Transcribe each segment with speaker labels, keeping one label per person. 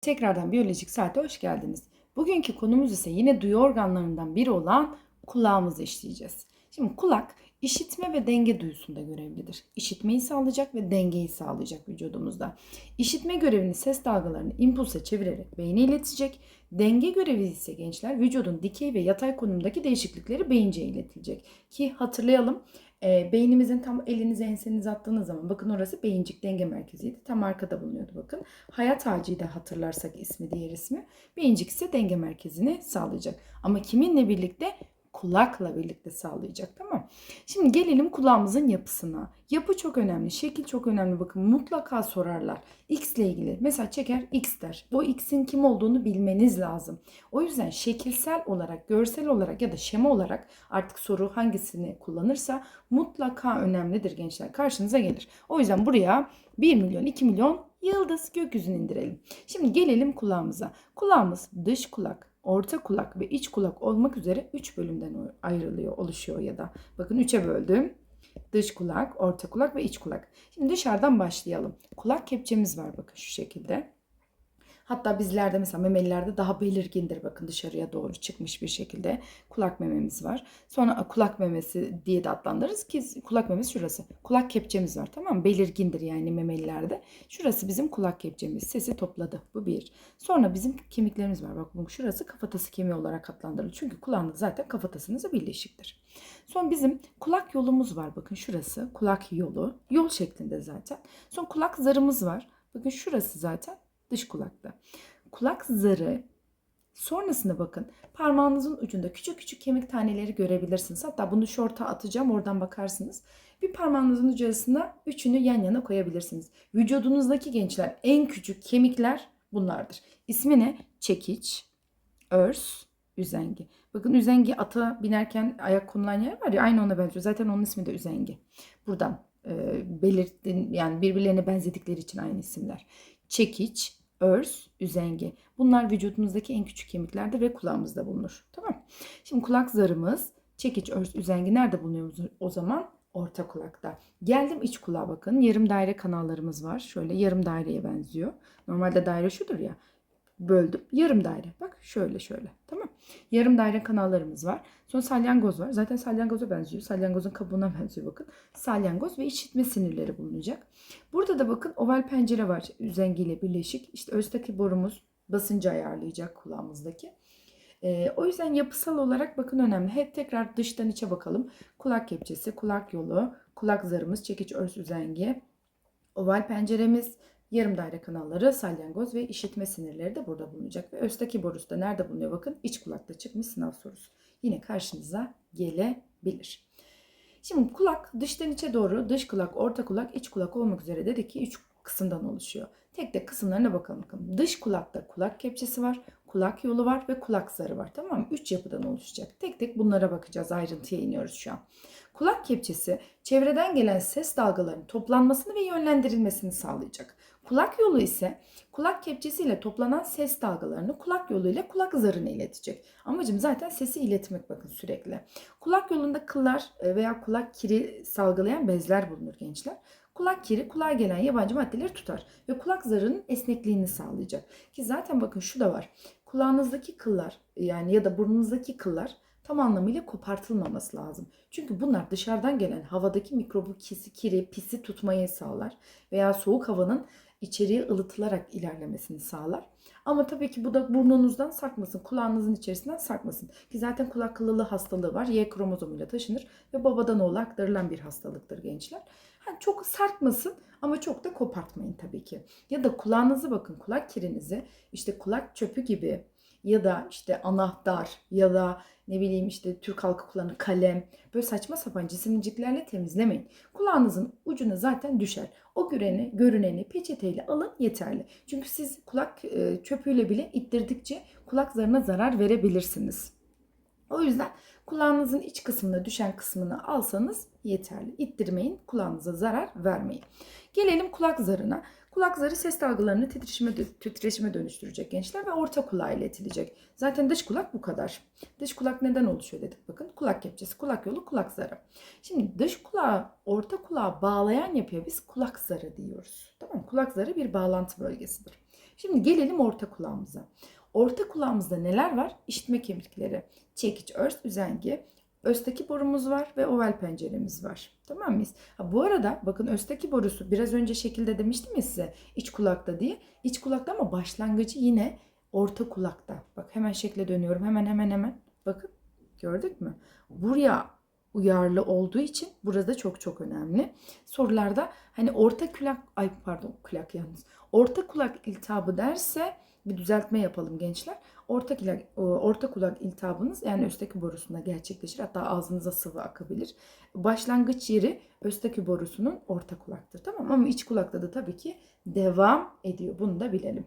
Speaker 1: Tekrardan biyolojik saate hoş geldiniz. Bugünkü konumuz ise yine duyu organlarından biri olan kulağımızı işleyeceğiz. Şimdi kulak işitme ve denge duyusunda görevlidir. İşitmeyi sağlayacak ve dengeyi sağlayacak vücudumuzda. İşitme görevini ses dalgalarını impulsa çevirerek beyne iletecek. Denge görevi ise gençler vücudun dikey ve yatay konumdaki değişiklikleri beyince iletilecek. Ki hatırlayalım e, beynimizin tam elinize ensenize attığınız zaman bakın orası beyincik denge merkeziydi. Tam arkada bulunuyordu bakın. Hayat ağacıyı da hatırlarsak ismi diğer ismi. Beyincik ise denge merkezini sağlayacak. Ama kiminle birlikte? Kulakla birlikte sağlayacak tamam Şimdi gelelim kulağımızın yapısına. Yapı çok önemli, şekil çok önemli. Bakın mutlaka sorarlar. X ile ilgili. Mesela çeker X der. Bu X'in kim olduğunu bilmeniz lazım. O yüzden şekilsel olarak, görsel olarak ya da şema olarak artık soru hangisini kullanırsa mutlaka önemlidir gençler. Karşınıza gelir. O yüzden buraya 1 milyon, 2 milyon yıldız gökyüzüne indirelim. Şimdi gelelim kulağımıza. Kulağımız dış kulak, orta kulak ve iç kulak olmak üzere 3 bölümden ayrılıyor, oluşuyor ya da. Bakın 3'e böldüm. Dış kulak, orta kulak ve iç kulak. Şimdi dışarıdan başlayalım. Kulak kepçemiz var bakın şu şekilde. Hatta bizlerde mesela memelilerde daha belirgindir bakın dışarıya doğru çıkmış bir şekilde kulak mememiz var. Sonra kulak memesi diye de adlandırırız ki kulak memesi şurası. Kulak kepçemiz var tamam mı? Belirgindir yani memelilerde. Şurası bizim kulak kepçemiz. Sesi topladı. Bu bir. Sonra bizim kemiklerimiz var. Bak bu şurası kafatası kemiği olarak adlandırılır. Çünkü kulağınız zaten kafatasınızla birleşiktir. Son bizim kulak yolumuz var. Bakın şurası kulak yolu. Yol şeklinde zaten. Son kulak zarımız var. Bakın şurası zaten dış kulakta. Kulak zarı sonrasında bakın parmağınızın ucunda küçük küçük kemik taneleri görebilirsiniz. Hatta bunu şorta atacağım oradan bakarsınız. Bir parmağınızın ucu arasında üçünü yan yana koyabilirsiniz. Vücudunuzdaki gençler en küçük kemikler bunlardır. İsmi ne? Çekiç, örs, üzengi. Bakın üzengi ata binerken ayak konulan yer var ya aynı ona benziyor. Zaten onun ismi de üzengi. Buradan e, belirttin yani birbirlerine benzedikleri için aynı isimler. Çekiç, örs, üzengi. Bunlar vücudumuzdaki en küçük kemiklerdir ve kulağımızda bulunur. Tamam. Şimdi kulak zarımız, çekiç, örs, üzengi nerede bulunuyor o zaman? Orta kulakta. Geldim iç kulağa bakın. Yarım daire kanallarımız var. Şöyle yarım daireye benziyor. Normalde daire şudur ya böldüm. Yarım daire. Bak şöyle şöyle. Yarım daire kanallarımız var. Sonra salyangoz var. Zaten salyangoza benziyor. Salyangozun kabuğuna benziyor bakın. Salyangoz ve işitme sinirleri bulunacak. Burada da bakın oval pencere var. Üzengiyle birleşik. İşte östaki borumuz basıncı ayarlayacak kulağımızdaki. Ee, o yüzden yapısal olarak bakın önemli. Hep tekrar dıştan içe bakalım. Kulak kepçesi, kulak yolu, kulak zarımız, çekiç örs üzengi, oval penceremiz, Yarım daire kanalları, salyangoz ve işitme sinirleri de burada bulunacak. Ve östaki borusu da nerede bulunuyor? Bakın iç kulakta çıkmış sınav sorusu. Yine karşınıza gelebilir. Şimdi kulak dıştan içe doğru dış kulak, orta kulak, iç kulak olmak üzere dedik ki 3 kısımdan oluşuyor. Tek tek kısımlarına bakalım. bakalım. Dış kulakta kulak kepçesi var, kulak yolu var ve kulak zarı var. Tamam mı? 3 yapıdan oluşacak. Tek tek bunlara bakacağız. Ayrıntıya iniyoruz şu an. Kulak kepçesi çevreden gelen ses dalgalarının toplanmasını ve yönlendirilmesini sağlayacak. Kulak yolu ise kulak kepçesiyle toplanan ses dalgalarını kulak yolu ile kulak zarına iletecek. Amacım zaten sesi iletmek bakın sürekli. Kulak yolunda kıllar e, veya kulak kiri salgılayan bezler bulunur gençler. Kulak kiri kulağa gelen yabancı maddeleri tutar ve kulak zarının esnekliğini sağlayacak. Ki zaten bakın şu da var. Kulağınızdaki kıllar yani ya da burnunuzdaki kıllar tam anlamıyla kopartılmaması lazım. Çünkü bunlar dışarıdan gelen havadaki mikrobu, kisi, kiri, pisi tutmayı sağlar veya soğuk havanın içeriye ılıtılarak ilerlemesini sağlar. Ama tabii ki bu da burnunuzdan sarkmasın, kulağınızın içerisinden sarkmasın. Ki zaten kulak kılılığı hastalığı var. Y kromozomuyla taşınır ve babadan oğula aktarılan bir hastalıktır gençler. Yani çok sarkmasın ama çok da kopartmayın tabii ki. Ya da kulağınızı bakın, kulak kirinizi işte kulak çöpü gibi ya da işte anahtar ya da ne bileyim işte Türk halkı kullanır kalem. Böyle saçma sapan cisimciklerle temizlemeyin. Kulağınızın ucuna zaten düşer. O göreni, görüneni peçeteyle alın yeterli. Çünkü siz kulak e, çöpüyle bile ittirdikçe kulak zarına zarar verebilirsiniz. O yüzden kulağınızın iç kısmına düşen kısmını alsanız yeterli. İttirmeyin, kulağınıza zarar vermeyin. Gelelim kulak zarına. Kulak zarı ses dalgalarını titreşime, titreşime dönüştürecek gençler ve orta kulağa iletilecek. Zaten dış kulak bu kadar. Dış kulak neden oluşuyor dedik bakın. Kulak kepçesi, kulak yolu, kulak zarı. Şimdi dış kulağı orta kulağa bağlayan yapıya biz kulak zarı diyoruz. Tamam? Kulak zarı bir bağlantı bölgesidir. Şimdi gelelim orta kulağımıza. Orta kulağımızda neler var? İşitme kemikleri, çekiç, örs, üzengi, östaki borumuz var ve oval penceremiz var. Tamam mıyız? Ha, bu arada bakın östaki borusu biraz önce şekilde demiştim ya size iç kulakta diye. İç kulakta ama başlangıcı yine orta kulakta. Bak hemen şekle dönüyorum. Hemen hemen hemen. Bakın gördük mü? Buraya uyarlı olduğu için burada çok çok önemli. Sorularda hani orta kulak ay pardon kulak yalnız. Orta kulak iltihabı derse bir düzeltme yapalım gençler. Orta kulak, orta kulak iltihabınız yani östaki borusunda gerçekleşir. Hatta ağzınıza sıvı akabilir. Başlangıç yeri östaki borusunun orta kulaktır. Tamam ama iç kulakta da tabii ki devam ediyor. Bunu da bilelim.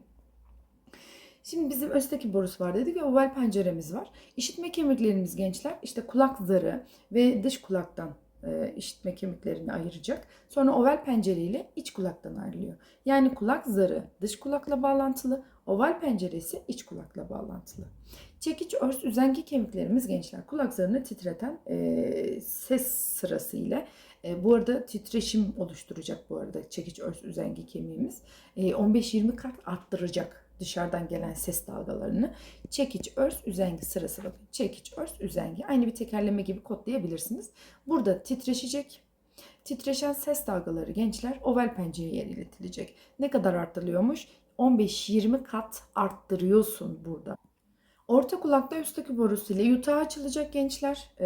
Speaker 1: Şimdi bizim östeki borusu var dedik ve oval penceremiz var. İşitme kemiklerimiz gençler işte kulak zarı ve dış kulaktan e, işitme kemiklerini ayıracak. Sonra oval pencere ile iç kulaktan ayrılıyor. Yani kulak zarı dış kulakla bağlantılı, oval penceresi iç kulakla bağlantılı. Çekiç örs üzengi kemiklerimiz gençler kulak zarını titreten e, ses sırası ile e, bu arada titreşim oluşturacak bu arada çekiç örs üzengi kemiğimiz. E, 15-20 kat arttıracak dışarıdan gelen ses dalgalarını. Çekiç, örs, üzengi sırası bakın. Çekiç, örs, üzengi. Aynı bir tekerleme gibi kodlayabilirsiniz. Burada titreşecek. Titreşen ses dalgaları gençler oval pencereye iletilecek. Ne kadar arttırılıyormuş? 15-20 kat arttırıyorsun burada. Orta kulakta üstteki borusu ile yutağı açılacak gençler ee,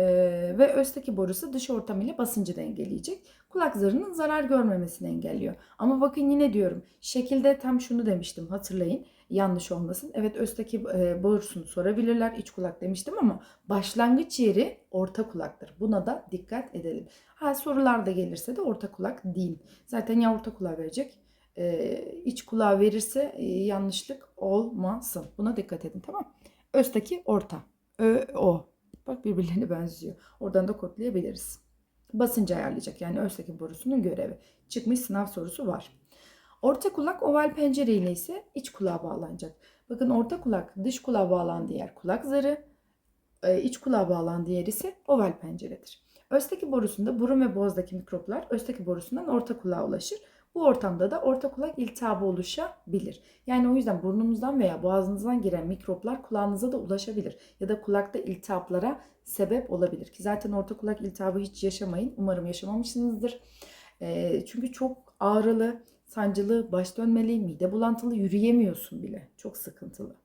Speaker 1: ve östteki borusu dış ortam ile basıncı dengeleyecek. Kulak zarının zarar görmemesini engelliyor. Ama bakın yine diyorum şekilde tam şunu demiştim hatırlayın yanlış olmasın. Evet östteki e, borusunu sorabilirler iç kulak demiştim ama başlangıç yeri orta kulaktır. Buna da dikkat edelim. Ha sorular da gelirse de orta kulak değil. Zaten ya orta kulağı verecek iç kulağı verirse e, yanlışlık olmasın. Buna dikkat edin tamam Östaki orta. Ö, o. Bak birbirlerine benziyor. Oradan da kodlayabiliriz. Basıncı ayarlayacak. Yani östaki borusunun görevi. Çıkmış sınav sorusu var. Orta kulak oval pencere ile ise iç kulağa bağlanacak. Bakın orta kulak dış kulağa bağlandığı yer kulak zarı. e, iç kulağa bağlandığı yer ise oval penceredir. Östaki borusunda burun ve boğazdaki mikroplar östaki borusundan orta kulağa ulaşır. Bu ortamda da orta kulak iltihabı oluşabilir. Yani o yüzden burnumuzdan veya boğazınızdan giren mikroplar kulağınıza da ulaşabilir. Ya da kulakta iltihaplara sebep olabilir. Ki zaten orta kulak iltihabı hiç yaşamayın. Umarım yaşamamışsınızdır. E, çünkü çok ağrılı, sancılı, baş dönmeli, mide bulantılı, yürüyemiyorsun bile. Çok sıkıntılı.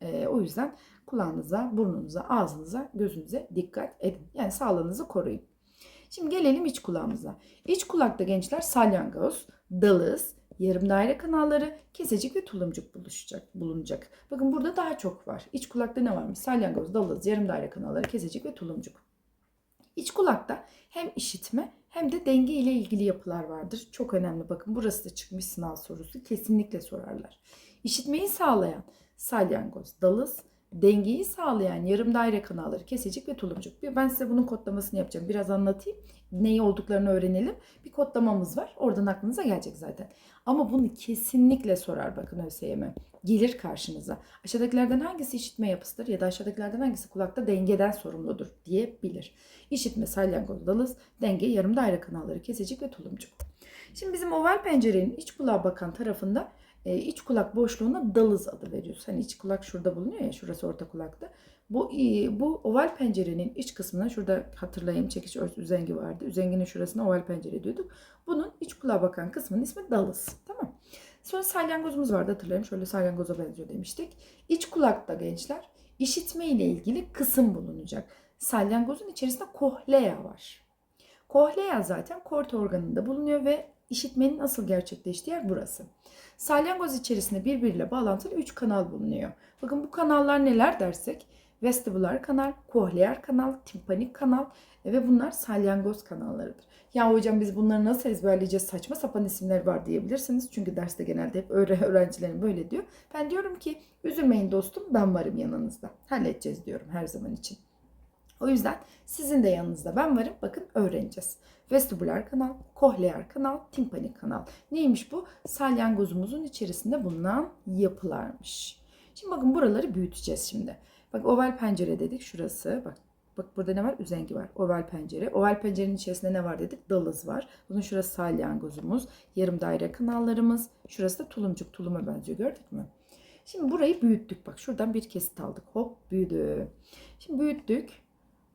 Speaker 1: E, o yüzden kulağınıza, burnunuza, ağzınıza, gözünüze dikkat edin. Yani sağlığınızı koruyun. Şimdi gelelim iç kulağımıza. İç kulakta gençler salyangoz, dalız, yarım daire kanalları, kesecik ve tulumcuk buluşacak, bulunacak. Bakın burada daha çok var. İç kulakta ne varmış? Salyangoz, dalız, yarım daire kanalları, kesecik ve tulumcuk. İç kulakta hem işitme hem de denge ile ilgili yapılar vardır. Çok önemli. Bakın burası da çıkmış sınav sorusu. Kesinlikle sorarlar. İşitmeyi sağlayan salyangoz, dalız, dengeyi sağlayan yarım daire kanalları, kesecik ve tulumcuk. Ben size bunun kodlamasını yapacağım. Biraz anlatayım. Neyi olduklarını öğrenelim. Bir kodlamamız var. Oradan aklınıza gelecek zaten. Ama bunu kesinlikle sorar bakın ÖSYM. Gelir karşınıza. Aşağıdakilerden hangisi işitme yapısıdır ya da aşağıdakilerden hangisi kulakta dengeden sorumludur diyebilir. İşitme, salyangoz, dalız, denge, yarım daire kanalları, kesecik ve tulumcuk. Şimdi bizim oval pencerenin iç kulağa bakan tarafında e, iç kulak boşluğuna dalız adı veriyoruz. Hani iç kulak şurada bulunuyor ya şurası orta kulakta. Bu e, bu oval pencerenin iç kısmına şurada hatırlayayım çekiç örs üzengi vardı. Üzenginin şurasına oval pencere diyorduk. Bunun iç kulağa bakan kısmının ismi dalız. Tamam. Sonra salyangozumuz vardı hatırlayın. Şöyle salyangoza benziyor demiştik. İç kulakta gençler işitme ile ilgili kısım bulunacak. Salyangozun içerisinde kohlea var. Kohlea zaten kort organında bulunuyor ve işitmenin asıl gerçekleştiği yer burası. Salyangoz içerisinde birbiriyle bağlantılı 3 kanal bulunuyor. Bakın bu kanallar neler dersek vestibular kanal, kohleer kanal, timpanik kanal ve bunlar salyangoz kanallarıdır. Ya hocam biz bunları nasıl ezberleyeceğiz saçma sapan isimler var diyebilirsiniz. Çünkü derste genelde hep öğrencilerim böyle diyor. Ben diyorum ki üzülmeyin dostum ben varım yanınızda. Halledeceğiz diyorum her zaman için. O yüzden sizin de yanınızda ben varım. Bakın öğreneceğiz. Vestibüler kanal, kohleer kanal, timpanik kanal. Neymiş bu? Salyangozumuzun içerisinde bulunan yapılarmış. Şimdi bakın buraları büyüteceğiz şimdi. Bak oval pencere dedik şurası. Bak Bak burada ne var? Üzengi var. Oval pencere. Oval pencerenin içerisinde ne var dedik? Dalız var. Bunun şurası salyangozumuz. Yarım daire kanallarımız. Şurası da tulumcuk. Tuluma benziyor. Gördük mü? Şimdi burayı büyüttük. Bak şuradan bir kesit aldık. Hop büyüdü. Şimdi büyüttük.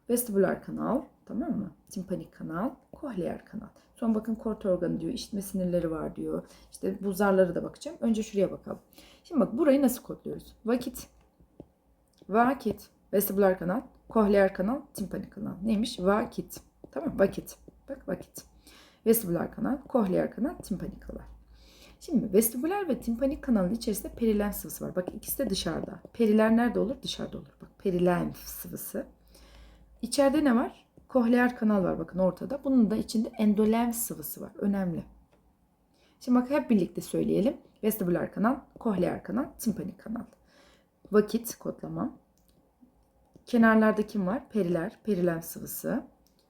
Speaker 1: Vestibüler kanal. Tamam mı? Timpanik kanal. Kohleer kanal. Sonra bakın kort organı diyor. işitme sinirleri var diyor. İşte bu zarlara da bakacağım. Önce şuraya bakalım. Şimdi bak burayı nasıl kodluyoruz? Vakit. Vakit. Vestibüler kanal. Kohleer kanal. Timpanik kanal. Neymiş? Vakit. Tamam Vakit. Bak vakit. Vestibüler kanal. Kohleer kanal. Timpanik kanal. Şimdi vestibüler ve timpanik kanalın içerisinde perilenf sıvısı var. Bak ikisi de dışarıda. Periler nerede olur? Dışarıda olur. Bak perilenf sıvısı. İçeride ne var? Kohleer kanal var bakın ortada. Bunun da içinde endolenf sıvısı var. Önemli. Şimdi bak hep birlikte söyleyelim. Vestibüler kanal, kohleer kanal, timpanik kanal. Vakit kodlama. Kenarlarda kim var? Periler, perilenf sıvısı.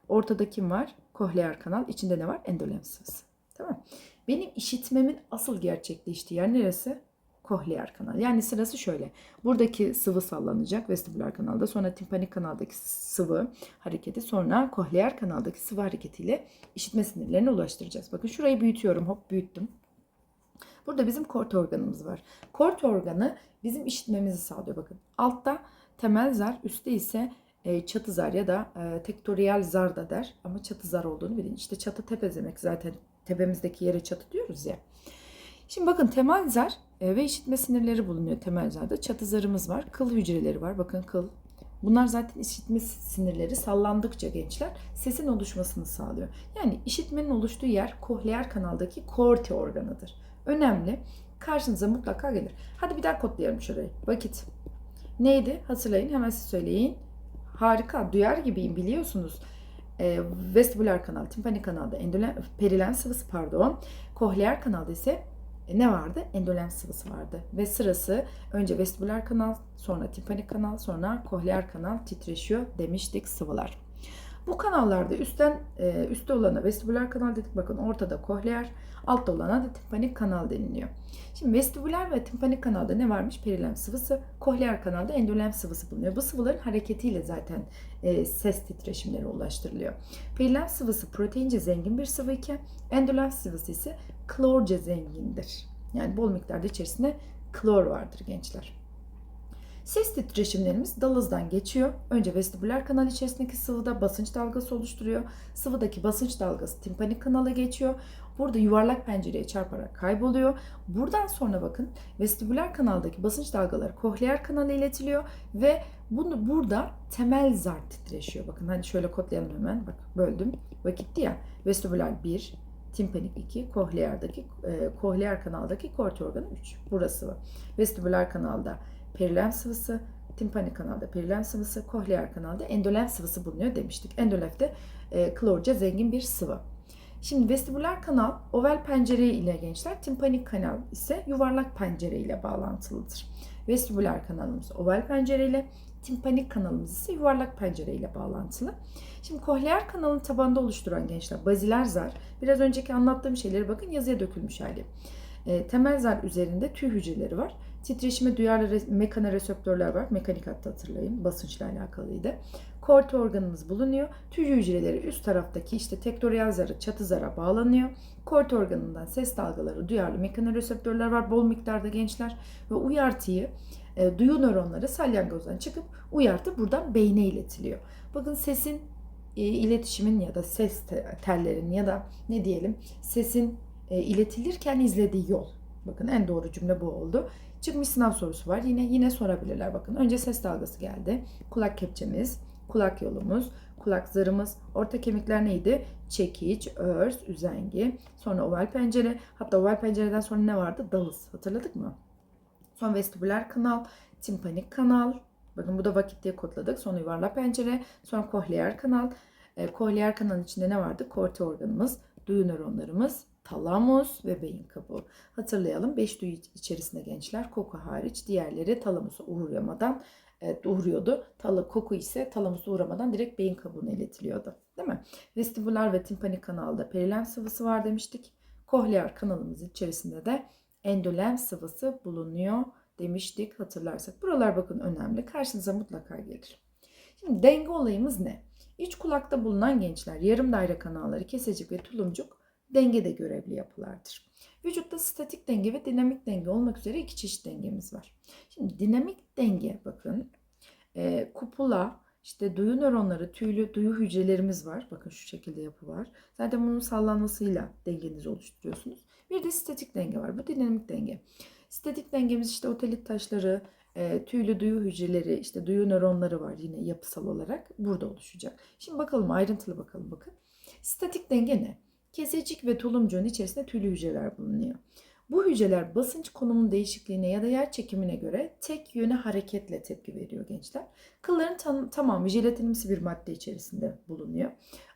Speaker 1: Ortada kim var? Kohleer kanal. İçinde ne var? Endolenf sıvısı. Tamam. Benim işitmemin asıl gerçekleştiği yer neresi? Kohleer kanal. Yani sırası şöyle. Buradaki sıvı sallanacak vestibüler kanalda. Sonra timpanik kanaldaki sıvı hareketi. Sonra kohleer kanaldaki sıvı hareketiyle işitme sinirlerine ulaştıracağız. Bakın şurayı büyütüyorum. Hop büyüttüm. Burada bizim kort organımız var. Kort organı bizim işitmemizi sağlıyor. Bakın altta temel zar, üstte ise e, çatı zar ya da e, tektoriyal zar da der. Ama çatı zar olduğunu bilin. İşte çatı tepe demek zaten tepemizdeki yere çatı diyoruz ya. Şimdi bakın temel zar ve işitme sinirleri bulunuyor temel zarda. Çatı zarımız var. Kıl hücreleri var. Bakın kıl. Bunlar zaten işitme sinirleri sallandıkça gençler sesin oluşmasını sağlıyor. Yani işitmenin oluştuğu yer kohleer kanaldaki korte organıdır. Önemli. Karşınıza mutlaka gelir. Hadi bir daha kodlayalım şurayı. Vakit. Neydi? Hatırlayın. Hemen siz söyleyin. Harika. Duyar gibiyim biliyorsunuz e, vestibüler kanal, timpanik kanalda endolen, perilen sıvısı pardon. Kohleer kanalda ise e, ne vardı? Endolen sıvısı vardı. Ve sırası önce vestibüler kanal, sonra timpanik kanal, sonra kohleer kanal titreşiyor demiştik sıvılar. Bu kanallarda üstten e, üstte olana vestibüler kanal dedik. Bakın ortada kohleer, altta olana da timpanik kanal deniliyor. Şimdi vestibüler ve timpanik kanalda ne varmış? Perilenf sıvısı. Kohleer kanalda endolenf sıvısı bulunuyor. Bu sıvıların hareketiyle zaten e, ses titreşimleri ulaştırılıyor. Perilenf sıvısı proteince zengin bir sıvı iken endolenf sıvısı ise klorca zengindir. Yani bol miktarda içerisinde klor vardır gençler. Ses titreşimlerimiz dalızdan geçiyor. Önce vestibüler kanal içerisindeki sıvıda basınç dalgası oluşturuyor. Sıvıdaki basınç dalgası timpanik kanala geçiyor. Burada yuvarlak pencereye çarparak kayboluyor. Buradan sonra bakın vestibüler kanaldaki basınç dalgaları kohleer kanala iletiliyor ve bunu burada temel zar titreşiyor. Bakın hani şöyle kodlayalım hemen. Bak böldüm. Vakitti ya. Vestibüler 1, timpanik 2, kohleerdeki e, kohleer kanaldaki kort organı 3. Burası var. Vestibüler kanalda perilen sıvısı, timpanik kanalda perilen sıvısı, kohleer kanalda endolenf sıvısı bulunuyor demiştik. Endolenf de e, klorca zengin bir sıvı. Şimdi vestibüler kanal oval pencere ile gençler, timpanik kanal ise yuvarlak pencere ile bağlantılıdır. Vestibüler kanalımız oval pencere ile, timpanik kanalımız ise yuvarlak pencere ile bağlantılı. Şimdi kohleer kanalın tabanında oluşturan gençler baziler zar. Biraz önceki anlattığım şeyleri bakın yazıya dökülmüş hali. E, temel zar üzerinde tüy hücreleri var. Titreşime duyarlı re- mekanoreseptörler var. Mekanik hatta hatırlayın. Basınçla alakalıydı. Kort organımız bulunuyor. Tüy hücreleri üst taraftaki işte tektoriyal zarı, çatı zara bağlanıyor. Kort organından ses dalgaları duyarlı mekanoreseptörler var bol miktarda gençler ve uyartıyı e, duyu nöronları salyangozdan çıkıp uyartı buradan beyne iletiliyor. Bakın sesin e, iletişimin ya da ses te- tellerin ya da ne diyelim sesin e, iletilirken izlediği yol. Bakın en doğru cümle bu oldu. Çıkmış sınav sorusu var. Yine yine sorabilirler. Bakın önce ses dalgası geldi. Kulak kepçemiz, kulak yolumuz, kulak zarımız, orta kemikler neydi? Çekiç, örs, üzengi, sonra oval pencere. Hatta oval pencereden sonra ne vardı? Dalız. Hatırladık mı? Sonra vestibüler kanal, timpanik kanal. Bakın bu da vakit diye kodladık. Sonra yuvarlak pencere, sonra kohleer kanal. E, kohleer kanalın içinde ne vardı? Korte organımız, duyu nöronlarımız, talamus ve beyin kabuğu. Hatırlayalım 5 duyu içerisinde gençler koku hariç diğerleri talamusa uğramadan e, uğruyordu. Talı, koku ise talamusa uğramadan direkt beyin kabuğuna iletiliyordu. Değil mi? Vestibüler ve timpanik kanalda perilenf sıvısı var demiştik. Kohleer kanalımız içerisinde de endolenf sıvısı bulunuyor demiştik hatırlarsak. Buralar bakın önemli. Karşınıza mutlaka gelir. Şimdi denge olayımız ne? İç kulakta bulunan gençler yarım daire kanalları kesecik ve tulumcuk denge de görevli yapılardır. Vücutta statik denge ve dinamik denge olmak üzere iki çeşit dengemiz var. Şimdi dinamik denge bakın e, kupula, işte duyu nöronları, tüylü duyu hücrelerimiz var. Bakın şu şekilde yapı var. Zaten bunun sallanmasıyla dengenizi oluşturuyorsunuz. Bir de statik denge var. Bu dinamik denge. Statik dengemiz işte otelit taşları, e, tüylü duyu hücreleri, işte duyu nöronları var yine yapısal olarak burada oluşacak. Şimdi bakalım ayrıntılı bakalım bakın. Statik denge ne? Kesecik ve tulumcuğun içerisinde tüylü hücreler bulunuyor. Bu hücreler basınç konumunun değişikliğine ya da yer çekimine göre tek yöne hareketle tepki veriyor gençler. Kılların tam, tamamı jelatinimsi bir madde içerisinde bulunuyor.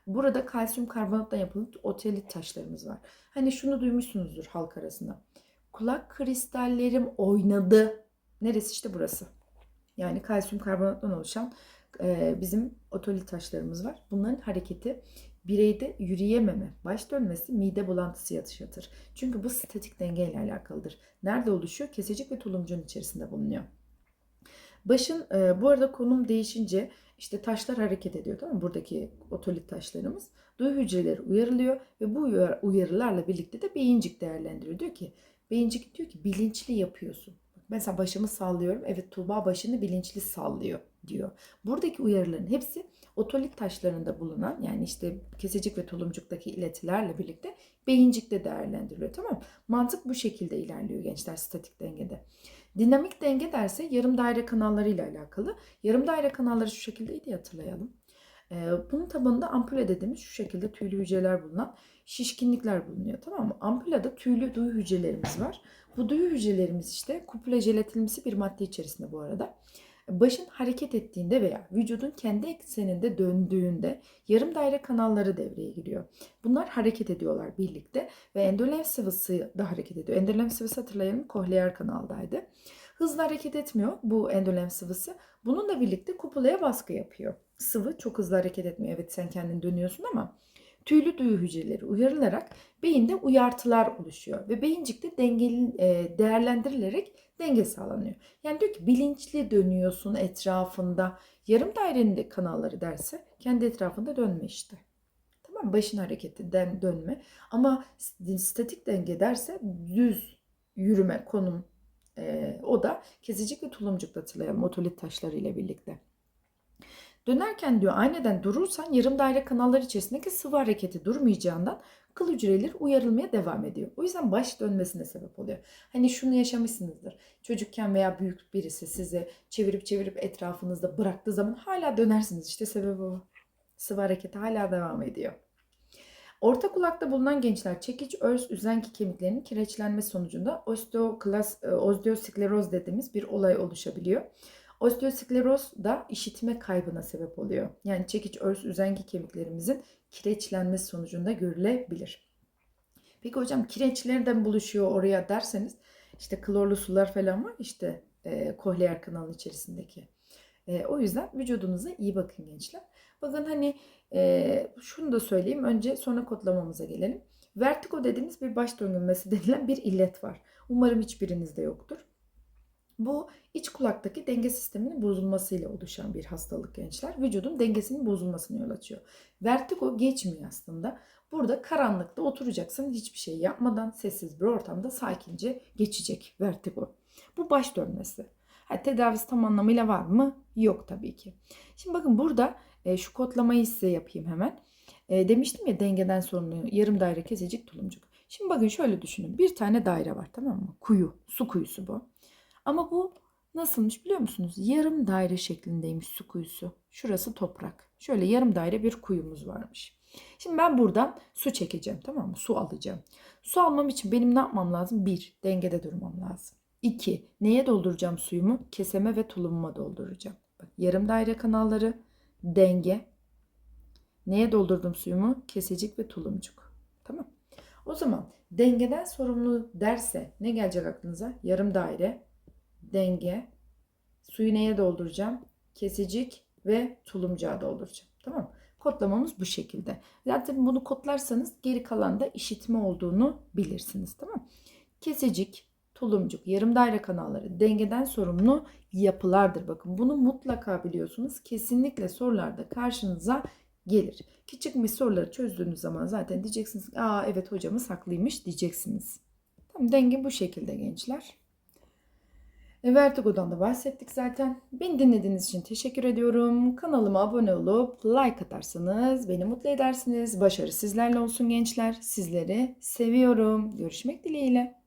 Speaker 1: Burada kalsiyum karbonattan yapılmış otelit taşlarımız var. Hani şunu duymuşsunuzdur halk arasında. Kulak kristallerim oynadı. Neresi işte burası. Yani kalsiyum karbonattan oluşan e, bizim otolit taşlarımız var. Bunların hareketi bireyde yürüyememe, baş dönmesi, mide bulantısı yaşatır. Çünkü bu statik denge ile alakalıdır. Nerede oluşuyor? Kesecik ve tulumcuğun içerisinde bulunuyor. Başın e, bu arada konum değişince işte taşlar hareket ediyor tamam mı? Buradaki otolit taşlarımız. Duyu hücreleri uyarılıyor ve bu uyar- uyarılarla birlikte de beyincik değerlendiriyor. Diyor ki beyincik diyor ki bilinçli yapıyorsun. Mesela başımı sallıyorum. Evet Tuğba başını bilinçli sallıyor diyor. Buradaki uyarıların hepsi otolit taşlarında bulunan yani işte kesecik ve tulumcuktaki iletilerle birlikte beyincikte değerlendiriliyor. Tamam mı? Mantık bu şekilde ilerliyor gençler statik dengede. Dinamik denge derse yarım daire kanallarıyla alakalı. Yarım daire kanalları şu şekildeydi hatırlayalım. Ee, bunun tabanında ampule dediğimiz şu şekilde tüylü hücreler bulunan şişkinlikler bulunuyor. Tamam mı? Ampulada tüylü duyu hücrelerimiz var. Bu duyu hücrelerimiz işte kupula jelatinimsi bir madde içerisinde bu arada. Başın hareket ettiğinde veya vücudun kendi ekseninde döndüğünde yarım daire kanalları devreye giriyor. Bunlar hareket ediyorlar birlikte ve endolenf sıvısı da hareket ediyor. Endolenf sıvısı hatırlayalım kohleer kanaldaydı. Hızlı hareket etmiyor bu endolenf sıvısı. Bununla birlikte kupulaya baskı yapıyor. Sıvı çok hızlı hareket etmiyor. Evet sen kendin dönüyorsun ama tüylü duyu hücreleri uyarılarak beyinde uyartılar oluşuyor ve beyincikte dengeli e, değerlendirilerek denge sağlanıyor. Yani diyor ki bilinçli dönüyorsun etrafında. Yarım dairenin de kanalları derse kendi etrafında dönme işte. Tamam başın hareketinden dönme. Ama statik denge derse düz yürüme konum e, o da kesicik ve tulumcukla hatırlayalım otolit taşları ile birlikte. Dönerken diyor aniden durursan yarım daire kanallar içerisindeki sıvı hareketi durmayacağından kıl hücreleri uyarılmaya devam ediyor. O yüzden baş dönmesine sebep oluyor. Hani şunu yaşamışsınızdır. Çocukken veya büyük birisi sizi çevirip çevirip etrafınızda bıraktığı zaman hala dönersiniz. İşte sebebi o. Sıvı hareketi hala devam ediyor. Orta kulakta bulunan gençler çekiç örs üzenki kemiklerinin kireçlenmesi sonucunda osteoklas, osteoskleroz dediğimiz bir olay oluşabiliyor. Osteoskleroz da işitme kaybına sebep oluyor. Yani çekiç örs üzengi kemiklerimizin kireçlenmesi sonucunda görülebilir. Peki hocam kireç nereden buluşuyor oraya derseniz işte klorlu sular falan var işte e, kohleer kanalın içerisindeki. E, o yüzden vücudunuza iyi bakın gençler. Bakın hani e, şunu da söyleyeyim önce sonra kodlamamıza gelelim. Vertigo dediğimiz bir baş döngülmesi denilen bir illet var. Umarım hiçbirinizde yoktur. Bu iç kulaktaki denge sisteminin bozulmasıyla oluşan bir hastalık gençler. Vücudun dengesinin bozulmasını yol açıyor. Vertigo geçmiyor aslında. Burada karanlıkta oturacaksın hiçbir şey yapmadan sessiz bir ortamda sakince geçecek vertigo. Bu baş dönmesi. Ha, tedavisi tam anlamıyla var mı? Yok tabii ki. Şimdi bakın burada e, şu kodlamayı size yapayım hemen. E, demiştim ya dengeden sorumlu yarım daire kesecik tulumcuk. Şimdi bakın şöyle düşünün. Bir tane daire var tamam mı? Kuyu, su kuyusu bu. Ama bu nasılmış biliyor musunuz? Yarım daire şeklindeymiş su kuyusu. Şurası toprak. Şöyle yarım daire bir kuyumuz varmış. Şimdi ben buradan su çekeceğim tamam mı? Su alacağım. Su almam için benim ne yapmam lazım? Bir, dengede durmam lazım. İki, neye dolduracağım suyumu? Keseme ve tulumuma dolduracağım. Bak, yarım daire kanalları, denge. Neye doldurdum suyumu? Kesecik ve tulumcuk. Tamam. O zaman dengeden sorumlu derse ne gelecek aklınıza? Yarım daire, denge. Suyu neye dolduracağım? Kesecik ve tulumcuğa dolduracağım. Tamam mı? Kodlamamız bu şekilde. Zaten bunu kodlarsanız geri kalan da işitme olduğunu bilirsiniz. Tamam mı? Kesecik, tulumcuk, yarım daire kanalları dengeden sorumlu yapılardır. Bakın bunu mutlaka biliyorsunuz. Kesinlikle sorularda karşınıza gelir. Ki çıkmış soruları çözdüğünüz zaman zaten diyeceksiniz aa evet hocamız haklıymış diyeceksiniz. Tamam denge bu şekilde gençler. Vertigo'dan da bahsettik zaten. Beni dinlediğiniz için teşekkür ediyorum. Kanalıma abone olup like atarsanız beni mutlu edersiniz. Başarı sizlerle olsun gençler. Sizleri seviyorum. Görüşmek dileğiyle.